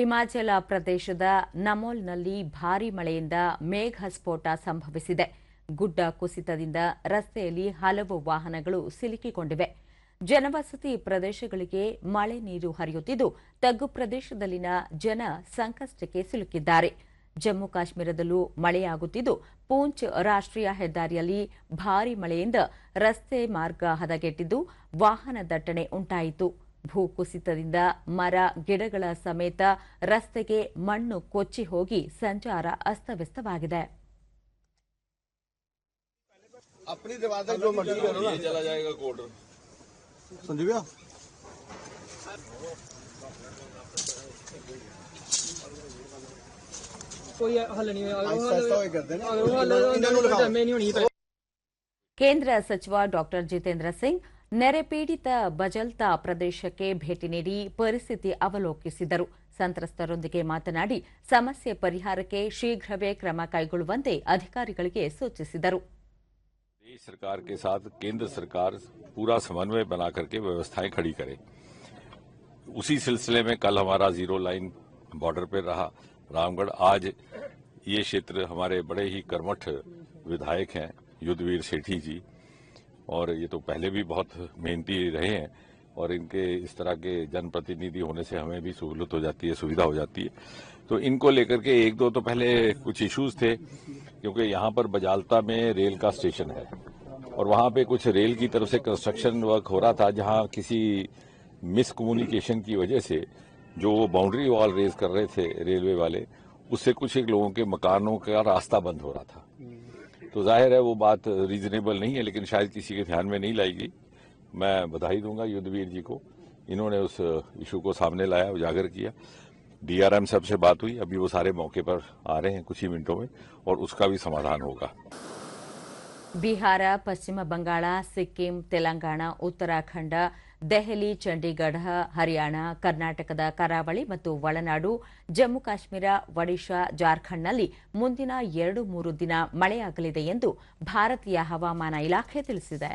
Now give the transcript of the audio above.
ಹಿಮಾಚಲ ಪ್ರದೇಶದ ನಮೋಲ್ನಲ್ಲಿ ಭಾರೀ ಮಳೆಯಿಂದ ಮೇಘ ಸ್ಫೋಟ ಸಂಭವಿಸಿದೆ. ಗುಡ್ಡ ಕುಸಿತದಿಂದ ರಸ್ತೆಯಲ್ಲಿ ಹಲವು ವಾಹನಗಳು ಸಿಲುಕಿಕೊಂಡಿವೆ. ಜನವಸತಿ ಪ್ರದೇಶಗಳಿಗೆ ಮಳೆ ನೀರು ಹರಿಯುತ್ತಿದ್ದು, ತಗ್ಗು ಪ್ರದೇಶದಲ್ಲಿನ ಜನ ಸಂಕಷ್ಟಕ್ಕೆ ಸಿಲುಕಿದ್ದಾರೆ. ಜಮ್ಮು ಕಾಶ್ಮೀರದಲ್ಲೂ ಮಳೆಯಾಗುತ್ತಿದ್ದು, ಪೂಂಚ್ ರಾಷ್ಟ್ರೀಯ ಹೆದ್ದಾರಿಯಲ್ಲಿ ಭಾರೀ ಮಳೆಯಿಂದ ರಸ್ತೆ ಮಾರ್ಗ ಹದಗೆಟ್ಟಿದ್ದು, ವಾಹನ ದಟ್ಟಣೆ ಉಂಟಾಯಿತು. ಭೂಕುಸಿತದಿಂದ ಮರ ಗಿಡಗಳ ಸಮೇತ ರಸ್ತೆಗೆ ಮಣ್ಣು ಕೊಚ್ಚಿ ಹೋಗಿ ಸಂಚಾರ ಅಸ್ತವ್ಯಸ್ತವಾಗಿದೆ ಕೇಂದ್ರ ಸಚಿವ ಡಾಕ್ಟರ್ ಜಿತೇಂದ್ರ ಸಿಂಗ್ ನೆರೆ ಪೀಡಿತ ಬಜಲ್ತಾ ಪ್ರದೇಶಕ್ಕೆ ಭೇಟಿ ನೀಡಿ ಪರಿಸ್ಥಿತಿ ಅವಲೋಕಿಸಿದರು ಸಂತ್ರಸ್ತರೊಂದಿಗೆ ಮಾತನಾಡಿ ಸಮಸ್ಯೆ ಪರಿಹಾರಕ್ಕೆ ಶೀಘ್ರವೇ ಕ್ರಮ ಕೈಗೊಳ್ಳುವಂತೆ ಅಧಿಕಾರಿಗಳಿಗೆ ಸೂಚಿಸಿದರು देश सरकार के साथ केंद्र सरकार पूरा समन्वय बना करके व्यवस्थाएं खड़ी करे उसी सिलसिले में कल हमारा जीरो लाइन बॉर्डर पर रहा रामगढ़ आज ये क्षेत्र हमारे बड़े ही कर्मठ विधायक हैं युद्धवीर सेठी जी और ये तो पहले भी बहुत मेहनती रहे हैं और इनके इस तरह के जनप्रतिनिधि होने से हमें भी सहूलत हो जाती है, सुविधा हो जाती है। तो इनको लेकर के एक दो तो पहले कुछ इश्यूज़ थे, क्योंकि यहाँ पर बजालता में रेल का स्टेशन है और वहाँ पे कुछ रेल की तरफ़ से कंस्ट्रक्शन वर्क हो रहा था, जहाँ किसी मिसकम्युनिकेशन की वजह से जो वो बाउंड्री वॉल रेज कर रहे थे रेलवे वाले, उससे कुछ एक लोगों के मकानों का रास्ता बंद हो रहा था। तो जाहिर है वो बात रीजनेबल नहीं है लेकिन शायद किसी के ध्यान में नहीं लाई गई मैं बधाई दूंगा युद्धवीर जी को इन्होंने उस इशू को सामने लाया उजागर किया डीआरएम साहब से बात हुई अभी वो सारे मौके पर आ रहे हैं कुछ ही मिनटों में और उसका भी समाधान होगा ಬಿಹಾರ ಪಶ್ಚಿಮ ಬಂಗಾಳ ಸಿಕ್ಕಿಂ ತೆಲಂಗಾಣ ಉತ್ತರಾಖಂಡ ದೆಹಲಿ, ಚಂಡೀಗಢ, ಹರಿಯಾಣ, ಕರ್ನಾಟಕದ ಕರಾವಳಿ ಮತ್ತು ಒಳನಾಡು, ಜಮ್ಮು ಕಾಶ್ಮೀರ, ಒಡಿಶಾ, ಜಾರ್ಖಂಡ್ನಲ್ಲಿ ಮುಂದಿನ ಎರಡು ಮೂರು ದಿನ ಮಳೆಯಾಗಲಿದೆ ಎಂದು ಭಾರತೀಯ ಹವಾಮಾನ ಇಲಾಖೆ ತಿಳಿಸಿದೆ.